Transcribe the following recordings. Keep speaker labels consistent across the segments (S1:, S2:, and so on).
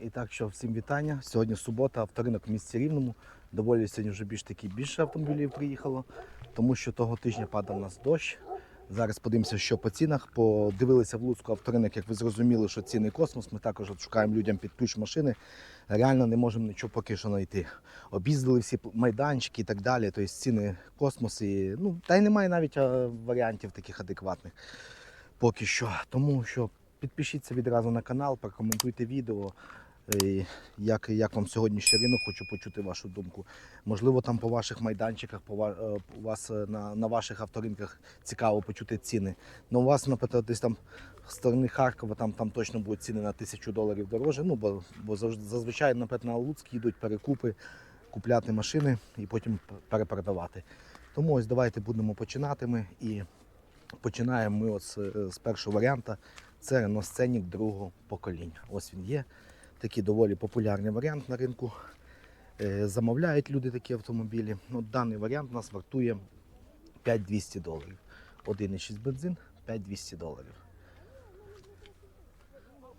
S1: І так що всім вітання. Сьогодні субота, авторинок в місті Рівному. Доволі сьогодні вже більш таки більше автомобілів приїхало, тому що того тижня падав у нас дощ. Зараз подивимося, що по цінах. Подивилися в Луцьку авторинок, як ви зрозуміли, що ціни космос. Ми також шукаємо людям під ключ машини. Реально не можемо нічого поки що знайти. Об'їздили всі майданчики і так далі. Тобто ціни космос і ну та й немає навіть варіантів таких адекватних поки що. Тому що підпишіться відразу на канал, прокоментуйте відео. Е, Як, як вам сьогоднішній ринок, хочу почути вашу думку. Можливо, там по ваших майданчиках, по е, у вас е, на, на ваших авторинках цікаво почути ціни. Ну, у вас, наприклад, десь там з сторони Харкова, там, там точно будуть ціни на тисячу доларів дороже. Ну, бо, бо зазвичай, наприклад, на Луцьк йдуть перекупи, купляти машини і потім перепродавати. Тому ось давайте будемо починати ми. І починаємо ми от з, з першого варіанта. Це Renault Scenic другого покоління. Ось він є. Такий доволі популярний варіант на ринку. Е, Замовляють люди такі автомобілі. Ну, даний варіант нас вартує 5200 доларів. 1,6 бензин 5200 доларів.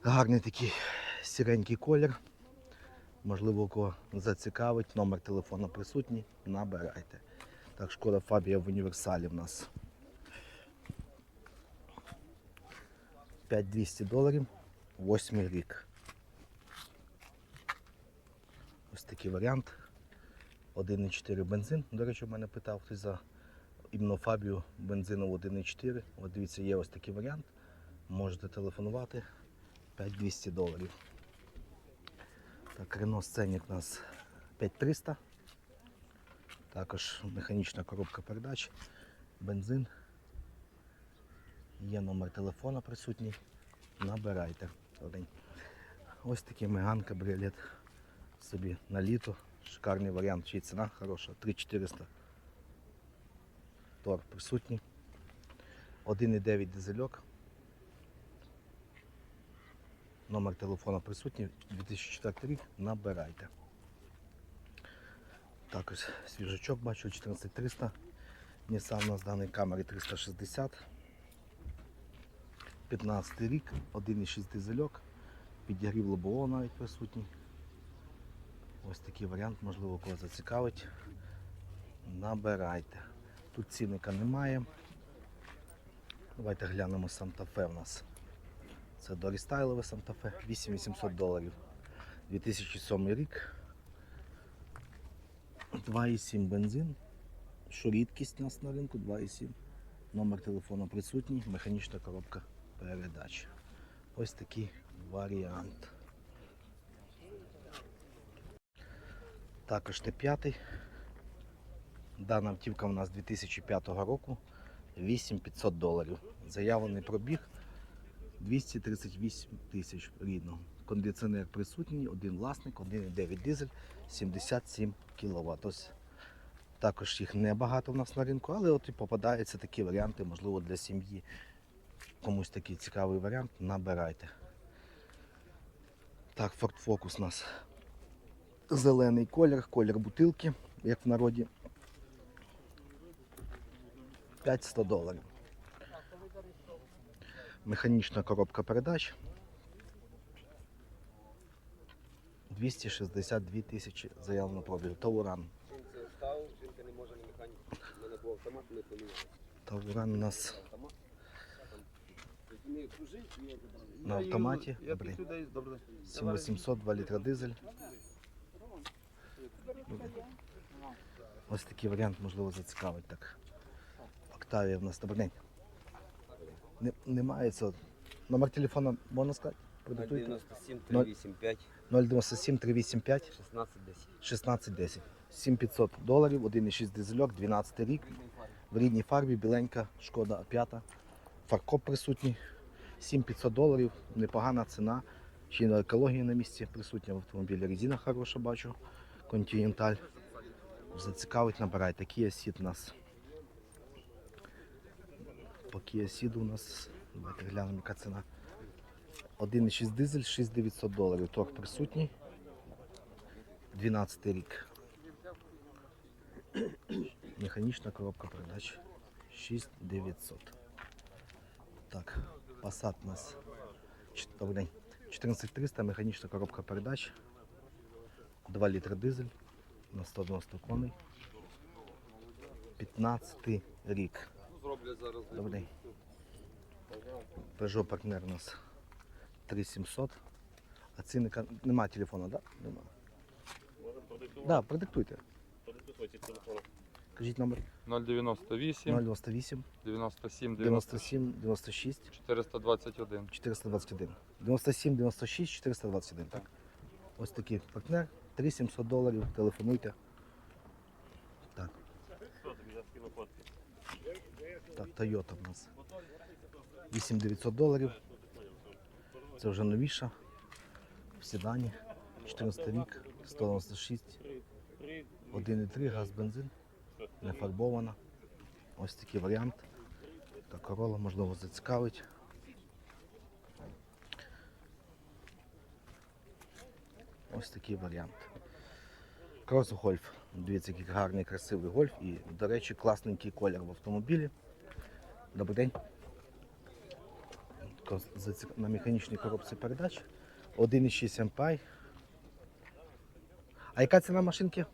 S1: Гарний такий сіренький колір. Можливо, кого зацікавить. Номер телефону присутній. Набирайте. Так, шкода Фабія в універсалі в нас 5200 доларів, 8 рік. Ось такий варіант. 1,4 бензин. До речі, в мене питав хтось за іменно Фабію бензинову 1,4. От дивіться, є ось такий варіант. Можете телефонувати 5200 доларів. Так, Renault Scenic у нас 5300. Також механічна коробка передач, бензин. Є номер телефона присутній. Набирайте. Ось такий меган кабріолет собі на літо. Шикарний варіант, чи ціна хороша. 3400. Тор присутній. 1,9 дизельок. Номер телефона присутній. 2004 рік. Набирайте. Також свіжачок бачу 14300. Nissan у нас даний камері 360. 15 рік, 1,6 дизельок, підігрів лобового навіть присутній. Ось такий варіант, можливо, кого зацікавить. Набирайте. Тут цінника немає. Давайте глянемо Санта-Фе у нас. Це дорістайлове Санта-Фе, 8800 доларів. 2007 рік. 2,7 бензин. Що рідкість у нас на ринку 2,7. Номер телефону присутній, механічна коробка передач. Ось такий варіант. Також Т5. Дана автівка у нас 2005 року. 8500 доларів. Заявлений пробіг 238 тисяч рідного. Кондиціонер присутній, один власник, 1,9 дизель, 77 кВт. Також їх небагато в нас на ринку, але от і попадаються такі варіанти, можливо, для сім'ї. Комусь такий цікавий варіант, набирайте. Так, Ford Focus у нас зелений колір, колір бутилки, як в народі. 500 доларів. Механічна коробка передач. 262 тисячі заявлено пробігу. Тауран. Тауран у нас на автоматі.
S2: їду, Я
S1: Добрий.
S2: під людей, добре.
S1: 7800, 2 літра дизель. Ось такий варіант, можливо, зацікавить так. Октавія в нас добрий день. Не, немає цього. Номер телефону можна сказати? Продиктуйте.
S2: 97 385
S1: 097 385
S2: 16 10.
S1: 1610. 7500 доларів, 1,6 дизельок, 12 рік. В рідній фарбі, біленька, шкода 5. Фаркоп присутній. 7500 доларів, непогана ціна. Ще й екологія на місці присутня в автомобілі. Резина хороша, бачу. Континенталь. Зацікавить, набирайте. Kia Ceed у нас. По Kia у нас. Давайте глянемо, яка ціна. 1,6 дизель, 6900 доларів. Торг присутній. 12 рік. Механічна коробка передач 6900. Так, Passat у нас. Ч- Добрий день. 14300 механічна коробка передач. 2 літри дизель на 190 коней. 15 рік. Добрий. Peugeot партнер у нас 3700. А цінника немає телефону, так? Да? Нема. Так, да, продиктуйте. Кажіть номер
S3: 098
S1: 098
S3: 97
S1: 97 96
S3: 421.
S1: 421. 97 96 421, так? Ось такий партнер. 3700 доларів. Телефонуйте. Так. Так, Toyota в нас. 8900 доларів. Це вже новіша. В седані. 14 рік, 196. 1,3 газ бензин. Не фарбована. Ось такий варіант. Та корола, можливо, зацікавить. Ось такий варіант. Крос гольф. Дивіться, який гарний, красивий гольф. І, до речі, класненький колір в автомобілі. Добрий день. На механічній коробці передач. 1,6 MPI. А яка ціна машинки?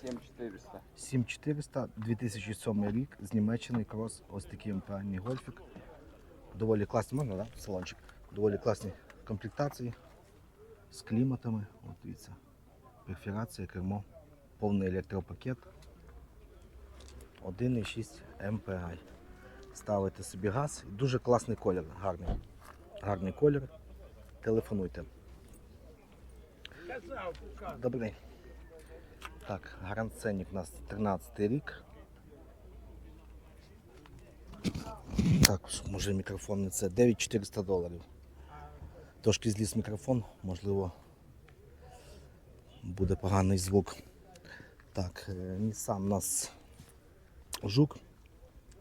S3: 7400.
S1: 7400, 2007 рік з Німеччини крос, ось такий МПА гольфік. Доволі класний, можна, да? Салончик. Доволі класні комплектації з кліматами. От дивіться. Перфорація, кермо, повний електропакет. 1,6 MPI. Ставите собі газ. Дуже класний колір, гарний. Гарний колір. Телефонуйте. Добрий. Так, Гранд Сценік у нас 13 рік. Так, може мікрофон не це. 9400 доларів. Трошки зліз мікрофон, можливо, буде поганий звук. Так, е, Nissan у нас жук.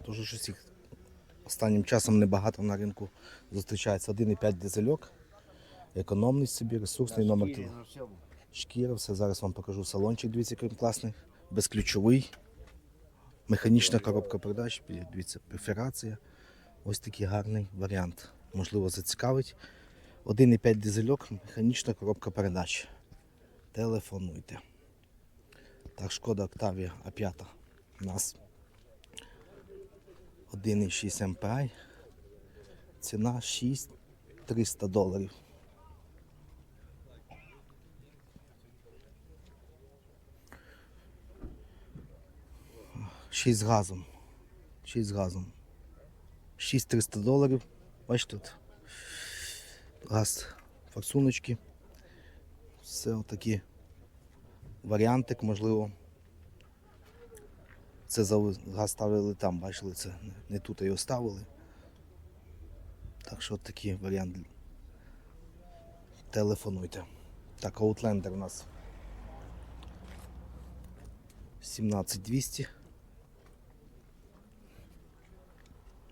S1: Дуже щось їх останнім часом небагато на ринку зустрічається. 1,5 дизельок. Економний собі, ресурсний номер телефону. Шкіра, все зараз вам покажу салончик, дивіться, який класний, безключовий, механічна коробка передач, дивіться, перфорація. Ось такий гарний варіант. Можливо, зацікавить. 1,5 дизельок, механічна коробка передач. Телефонуйте. Так, шкода Octavia А5 у нас 1,6 MPI. Ціна 6300 доларів. 6 з газом. 6 з газом. 6300 доларів. Бачите тут. Газ форсуночки. Все отакі. Варіантик, можливо. Це газ ставили там, бачили, це не- тут його ставили. Так що такий варіант. Телефонуйте. Так, Outlander у нас 17200.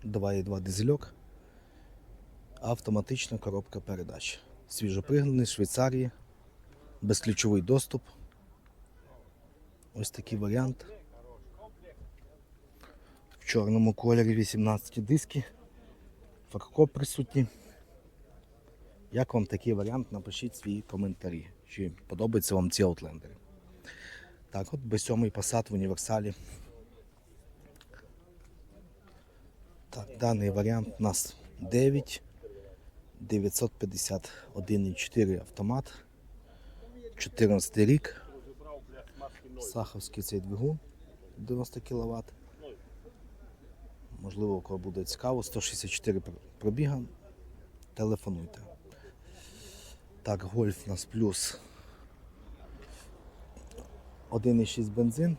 S1: 2,2 дизельок. Автоматична коробка передач. Свіжопригнаний Швейцарії. Безключовий доступ. Ось такий варіант. В чорному кольорі 18 диски. Фаркоп присутній. Як вам такий варіант? Напишіть свої коментарі. Чи подобаються вам ці аутлендери. Так, от B7 Passat в універсалі. Так, даний варіант у нас 9 950 1,4 автомат. 14 рік. Саховський цей двигун 90 кВт. Можливо, кого буде цікаво, 164 пробіга. Телефонуйте. Так, гольф у нас плюс 1,6 бензин.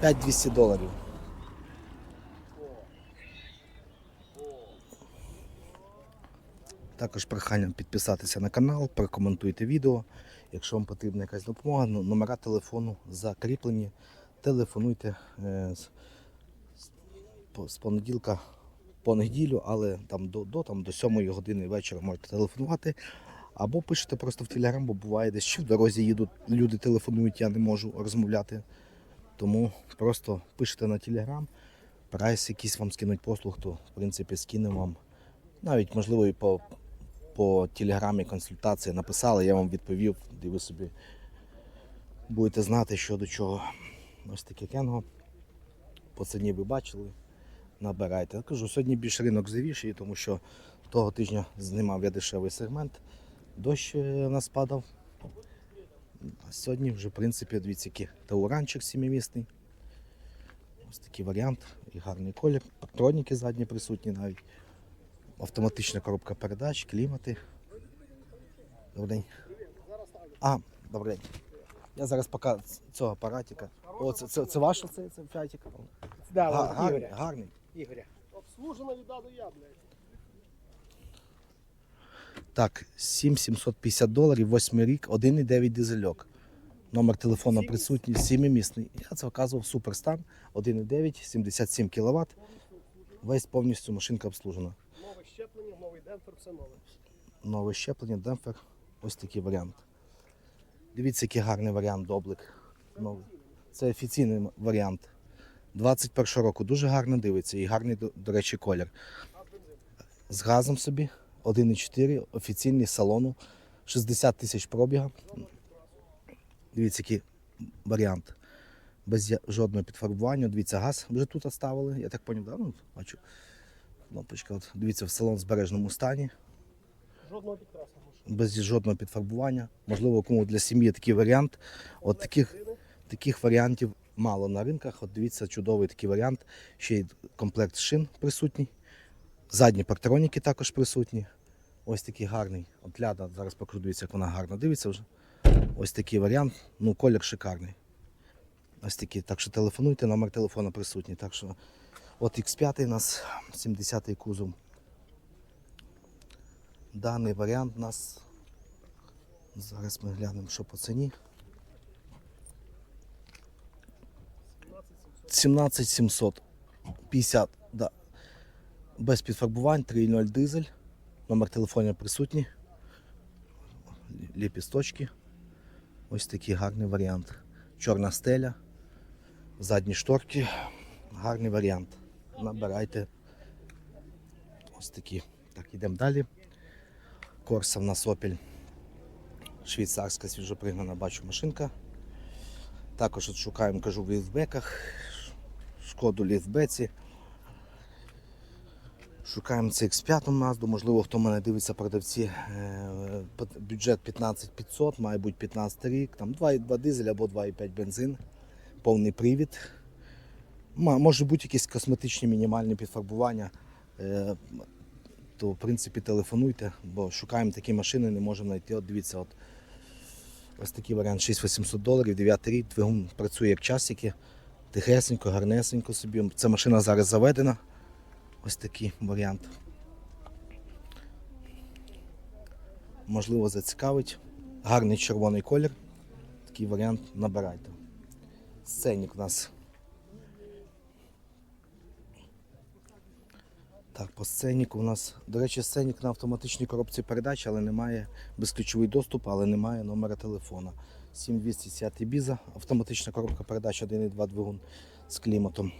S1: 5200 доларів. Також прохання підписатися на канал, прокоментуйте відео. Якщо вам потрібна якась допомога, ну, номера телефону закріплені. Телефонуйте е, з, з- по- з понеділка по неділю, але там до, до, там, до 7 години вечора можете телефонувати. Або пишете просто в телеграм, бо буває десь чи в дорозі їдуть, люди телефонують, я не можу розмовляти. Тому просто пишете на телеграм, прайс якийсь вам скинуть послуг, то в принципі скинемо вам. Навіть можливо і по, по телеграмі консультації написали, я вам відповів, де ви собі будете знати, що до чого. Ось таке кенго. По ціні ви бачили. Набирайте. Я кажу, сьогодні більш ринок живіший, тому що того тижня знімав я дешевий сегмент. Дощ е, у нас падав. А сьогодні вже, в принципі, дивіться, який тауранчик сімимісний. Ось такий варіант і гарний колір. Патроніки задні присутні навіть. Автоматична коробка передач, клімати. Добрий день. А, добрий день. Я зараз поки цього апаратика. О, це, це, це ваш оцей це фіатик?
S4: Да,
S1: Га-
S4: вот,
S1: гарний,
S4: Ігоря.
S1: гарний.
S4: Ігоря. Обслужено від А до Я, блядь.
S1: Так, 7750 доларів, 8 рік, 1,9 дизельок. Номер телефону присутній, 7-місний. Я це вказував суперстан, 1,9, 77 кВт. Весь повністю машинка обслужена.
S4: Щеплення, новий демпфер, все нове.
S1: Нове щеплення, демпфер. Ось такий варіант. Дивіться, який гарний варіант доблик. Новий. Це офіційний варіант. 21 року дуже гарно дивиться і гарний, до, речі, колір. З газом собі 1,4, офіційний салону, 60 тисяч пробіга. Дивіться, який варіант. Без жодного підфарбування. Дивіться, газ вже тут оставили. Я так поняв, да? ну, бачу. Кнопочка. От. Дивіться, в салон в збережному стані
S4: Жодного підкрасу.
S1: без жодного підфарбування. Можливо, кому для сім'ї такий варіант. От таких, таких варіантів мало на ринках. От дивіться, чудовий такий варіант. Ще й комплект шин присутній. Задні партроніки також присутні. Ось такий гарний. От ляда, зараз покажу, дивіться, як вона гарно дивиться вже. Ось такий варіант. Ну, колір шикарний. Ось такий. Так що телефонуйте, номер телефону присутній. Так що от X5 у нас 70-й кузов. Даний варіант у нас. Зараз ми глянемо, що по ціні. 17 750, да. Без підфарбувань, 3.0 дизель. Номер телефону присутній. Ліпісточки. Ось такий гарний варіант. Чорна стеля, задні шторки. Гарний варіант. Набирайте. Ось такі. Так, йдемо далі. Корса в нас Opel. Швейцарська свіжопригнана, бачу машинка. Також от шукаємо, кажу, в ліфтбеках. Шкоду ліфтбеці. Шукаємо CX5 Mazda. Можливо, хто мене дивиться, продавці. е, Бюджет 15500, має бути 15 рік. Там 2,2 дизель або 2,5 бензин. Повний привід. Може бути якісь косметичні мінімальні підфарбування. Е, то в принципі телефонуйте, бо шукаємо такі машини, не можемо знайти. От дивіться, от ось такий варіант 6800 доларів, 9 рік, двигун працює як часики, тихесенько, гарнесенько собі. Ця машина зараз заведена. Ось такий варіант. Можливо, зацікавить. Гарний червоний колір. Такий варіант набирайте. Сценік у нас Так, по сценіку у нас, до речі, сценік на автоматичній коробці передач, але немає безключовий доступ, але немає номера телефона. 7210 біза, автоматична коробка передач 1,2 двигун з кліматом.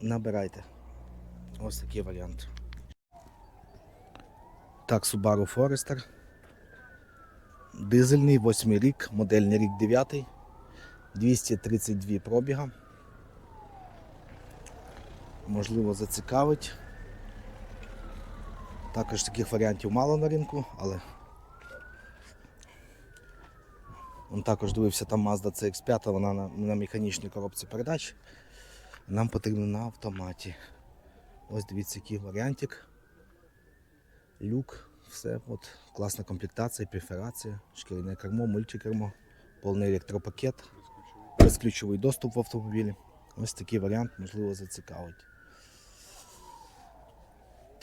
S1: Набирайте. Ось такий варіант. Так, Subaru Forester. Дизельний, 8 рік, модельний рік 9. 232 пробіга можливо, зацікавить. Також таких варіантів мало на ринку, але Он також дивився там Mazda CX5, вона на, на механічній коробці передач. Нам потрібно на автоматі. Ось дивіться, який варіантик. Люк, все, от, класна комплектація, перфорація, шкіряне кермо, мультикермо, повний електропакет, безключовий доступ в автомобілі. Ось такий варіант, можливо, зацікавить.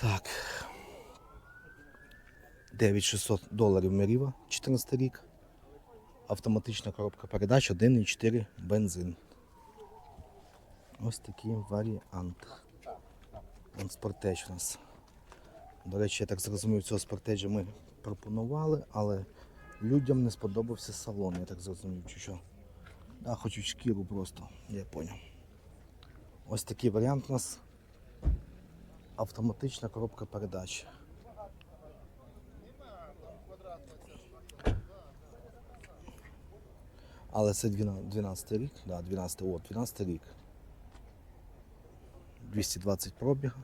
S1: Так. 9600 доларів Меріва, 14 рік. Автоматична коробка передач 1,4 бензин. Ось такий варіант. Вон спортеч у нас. До речі, я так зрозумів, цього спортеджа ми пропонували, але людям не сподобався салон, я так зрозумів, чи що. Да, хочуть шкіру просто, я поняв. Ось такий варіант у нас. Автоматична коробка передач. Але це 12 рік, да, 12, о, 12 рік. 220 пробіг.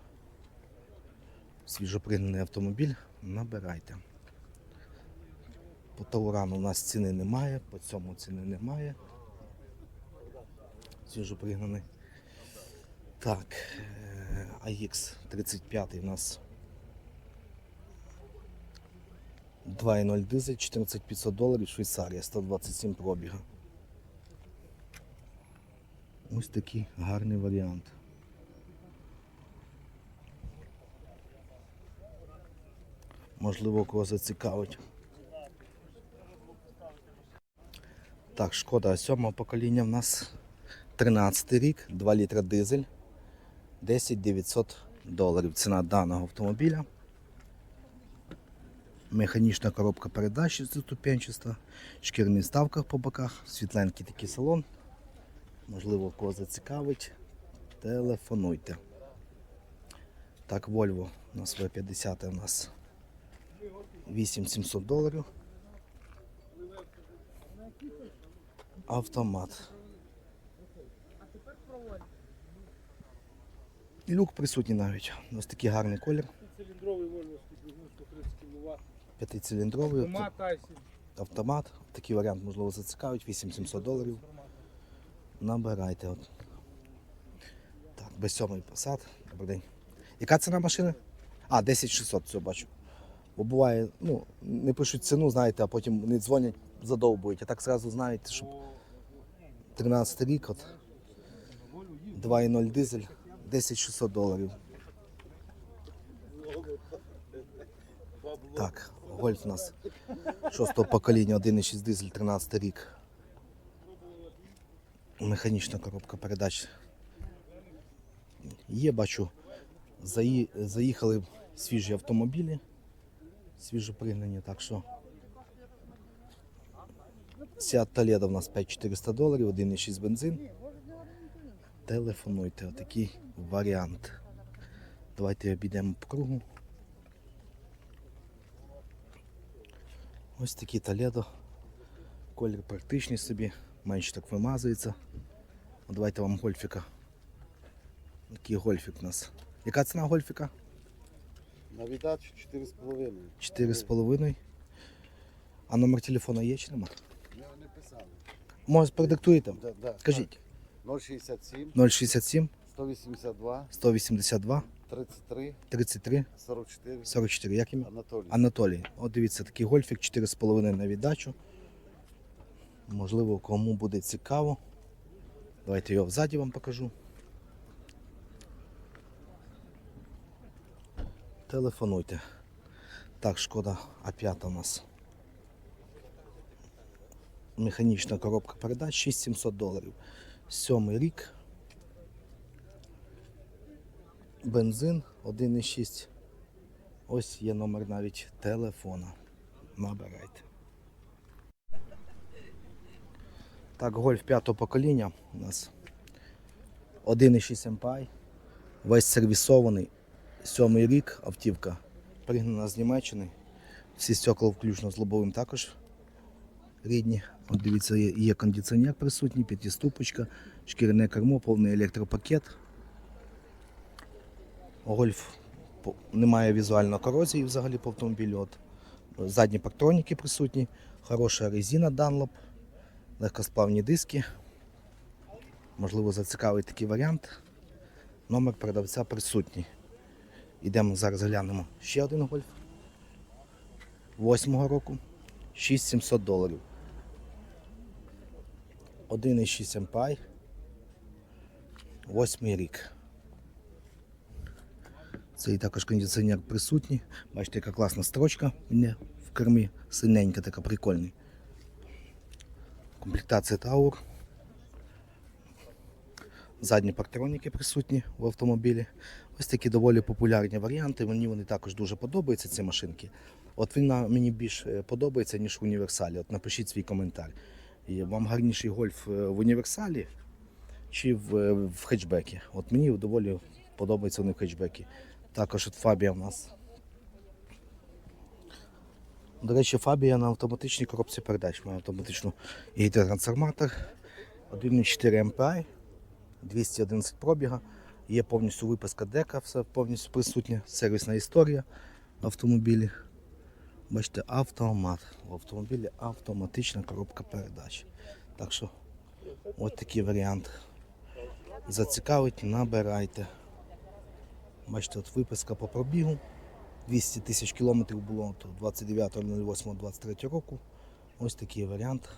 S1: Свіжопригнаний автомобіль. Набирайте. По Таурану у нас ціни немає, по цьому ціни немає. Свіжопригнаний. Так, AX 35 у нас 2.0 дизель, 14500 доларів, Швейцарія, 127 пробіга. Ось такий гарний варіант. Можливо, кого зацікавить. Так, шкода сьомого покоління в нас 13 рік, 2 літра дизель, 10 900 доларів. Ціна даного автомобіля. Механічна коробка передач ступенчаста, шкірний ставка по боках, світленький такий салон. Можливо, кого зацікавить. Телефонуйте. Так, Volvo у нас V50 у нас 8700 доларів. Автомат. І люк присутній навіть. Ось такий гарний колір.
S4: Циліндровий вольвовський двигун 130 кВт.
S1: П'ятициліндровий авто-
S4: Тома
S1: автомат. Такий варіант можливо зацікавить. 8700 доларів. Набирайте. От. Так, без сьомий посад. Добрий день. Яка ціна машини? А, 10600, все бачу. Бо буває, ну, не пишуть ціну, знаєте, а потім вони дзвонять, задовбують. А так зразу знаєте, що 13 рік, от 2.0 дизель, 10600 доларів. Так, гольф у нас шостого покоління, 1.6 дизель, 13 рік. Механічна коробка передач. Є, бачу, заїхали свіжі автомобілі, свіжопригнані, так що. Seat Toledo в нас 5400 доларів, 1,6 бензин. Телефонуйте, отакий варіант. Давайте обійдемо по кругу. Ось такий Толедо. Колір практичний собі, менше так вимазується. Давайте вам гольфіка. Такий гольфік у нас. Яка ціна гольфіка?
S5: На віддачу 4,5.
S1: 4,5. А номер телефона є чи нема?
S5: Ми не писали.
S1: Може, продиктуєте?
S5: Да, да,
S1: Скажіть.
S5: Так. 067
S1: 067
S5: 182
S1: 182
S5: 33
S1: 33
S5: 44
S1: 44. Як ім'я?
S5: Анатолій.
S1: Анатолій. От дивіться, такий гольфік 4,5 на віддачу. Можливо, кому буде цікаво. Давайте його взаді вам покажу. Телефонуйте. Так, шкода А5 у нас. Механічна коробка передач 6700 доларів. Сьомий рік. Бензин 1,6. Ось є номер навіть телефона. Набирайте. Так, гольф п'ятого покоління у нас 1,6 MPI. Весь сервісований. Сьомий рік автівка. Пригнана з Німеччини. Всі стекла включно з лобовим також рідні. От дивіться, є, кондиціонер присутній, п'ятиступочка, шкіряне кермо, повний електропакет. Гольф немає візуальної корозії взагалі по автомобілю. От, задні парктроніки присутні, хороша резина Dunlop, легкосплавні диски. Можливо, зацікавить такий варіант. Номер продавця присутній. Ідемо зараз глянемо. Ще один гольф. Восьмого року. 6700 доларів. 1,6 MPI. Восьмий рік. Це і також кондиціонер присутній. Бачите, яка класна строчка мене в кермі. Синенька така прикольна. Комплектація Таур. Задні парктроніки присутні в автомобілі. Ось такі доволі популярні варіанти. Мені вони також дуже подобаються, ці машинки. От він мені більш е, подобається, ніж в універсалі. От напишіть свій коментар. Вам гарніший гольф е, в універсалі чи в, в хетчбекі. От мені доволі подобаються вони в хетчбекі. Також от Фабія в нас. До речі, Фабія на автоматичній коробці передач має автоматичну гідротрансформатор, 1,4 MPI, 211 пробіга. Є повністю виписка дека, все повністю присутнє, сервісна історія автомобілі. Бачите, автомат. В автомобілі автоматична коробка передач. Так що ось такий варіант. Зацікавить, набирайте. Бачите, от виписка по пробігу. 200 тисяч кілометрів було то 29.08.23 року. Ось такий варіант.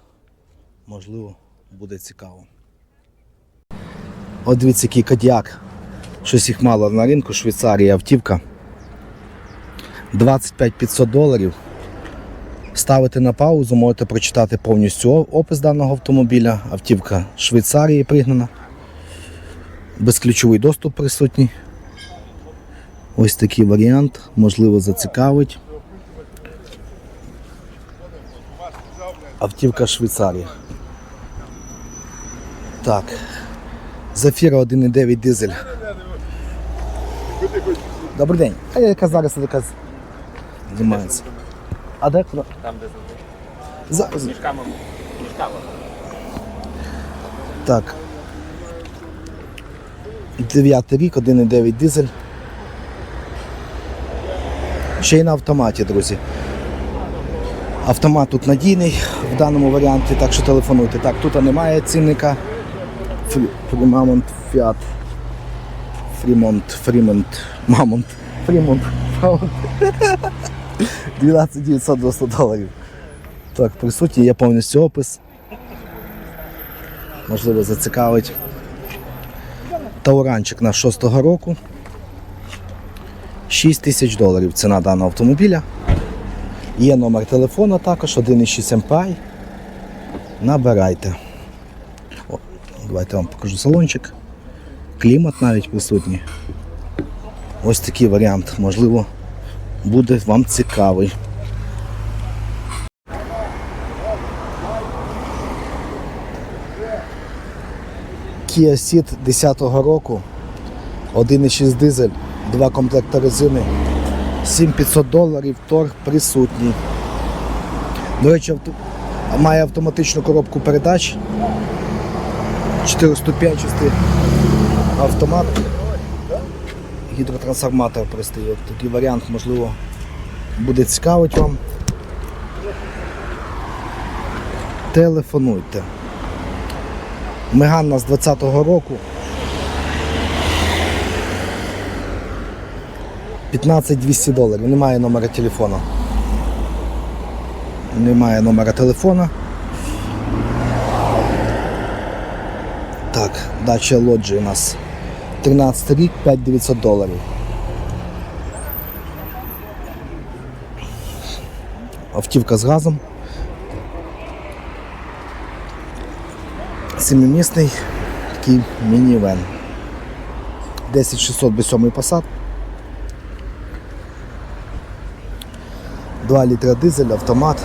S1: Можливо, буде цікаво. От дивіться, який кадіак. Щось їх мало на ринку, Швейцарія автівка. 25 500 доларів. Ставите на паузу, можете прочитати повністю опис даного автомобіля. Автівка Швейцарії пригнана. Безключовий доступ присутній. Ось такий варіант, можливо, зацікавить. Автівка Швейцарії. Так. Зафіра 1,9 дизель. Добрий день. А я яка зараз така знімається. А де куди?
S2: Там, де
S1: Зараз.
S2: мішками. Мішками.
S1: Так. Дев'ятий рік, 1,9 дизель. Ще й на автоматі, друзі. Автомат тут надійний в даному варіанті, так що телефонуйте. Так, тут немає цінника. Фрі- Фрімамонт Фіат. Фрімонт, Фрімонт, Мамонт, Фрімонт, Мамонт. 12 990 доларів. Так, присутній, є повністю опис. Можливо, зацікавить. Тауранчик на 6-го року. 6 тисяч доларів ціна даного автомобіля. Є номер телефона також, 1,6 MPI. Набирайте. О, давайте я вам покажу салончик. Клімат навіть присутній. Ось такий варіант, можливо, буде вам цікавий. Kia Ceed 10-го року, 1,6 дизель, два комплекти резини, 7500 доларів, торг присутній. До речі, авто... має автоматичну коробку передач. 4-ступенчастий автомат. Гідротрансформатор пристає. Такий варіант, можливо, буде цікавить вам. Телефонуйте. Меган у нас 20-го року. 15 200 доларів. Немає номера телефона. Немає номера телефона. Так, дача лоджі у нас 13 рік, 5900 доларів. Автівка з газом. Семимісний такий мінівен. 10600 без 7 посад. 2 літра дизель, автомат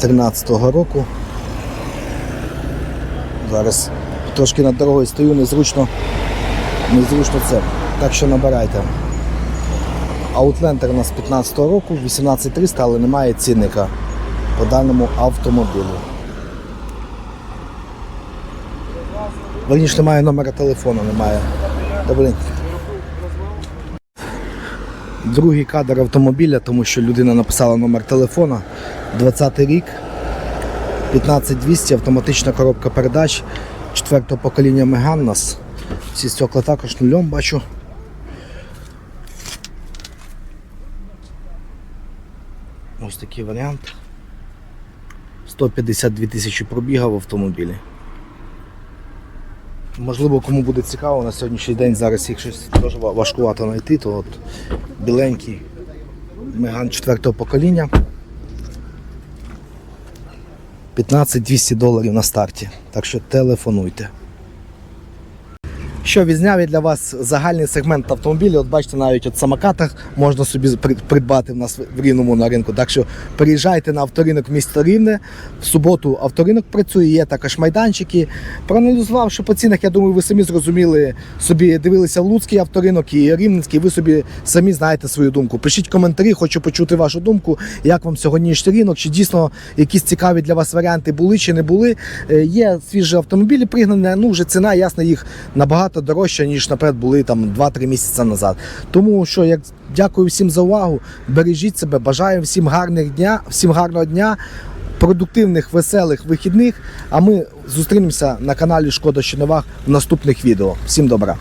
S1: 13-го року. Зараз трошки над дорогою стою, незручно, незручно це. Так що набирайте. Outlander у нас 15-го року, 18300, але немає цінника по даному автомобілю. Верніше немає номера телефону, немає. Добрий день. Другий кадр автомобіля, тому що людина написала номер телефона. 20 рік, 15200, автоматична коробка передач, четвертого покоління Меган Всі стекла також нульом бачу. Ось такий варіант. 152 тисячі пробіга в автомобілі. Можливо, кому буде цікаво, на сьогоднішній день зараз їх щось дуже важкувато знайти, то от біленький Меган 4 покоління. 15 200 доларів на старті. Так що телефонуйте. Що відзняв я для вас загальний сегмент автомобілів. От бачите, навіть от самокатах можна собі придбати в нас в рівному на ринку. Так що приїжджайте на авторинок міста Рівне. В суботу авторинок працює, є також майданчики. Проаналізувавши по цінах, я думаю, ви самі зрозуміли собі, дивилися Луцький авторинок і Рівненський. Ви собі самі знаєте свою думку. Пишіть коментарі, хочу почути вашу думку, як вам сьогоднішній ринок, чи дійсно якісь цікаві для вас варіанти були чи не були. Е, Є свіжі автомобілі пригнані, ну вже ціна, ясно, їх набагато дорожча, ніж наперед були там 2-3 місяці назад. Тому що як дякую всім за увагу. Бережіть себе, бажаю всім гарних дня, всім гарного дня. Продуктивних, веселих вихідних. А ми зустрінемося на каналі Шкода Щеновах в наступних відео. Всім добра.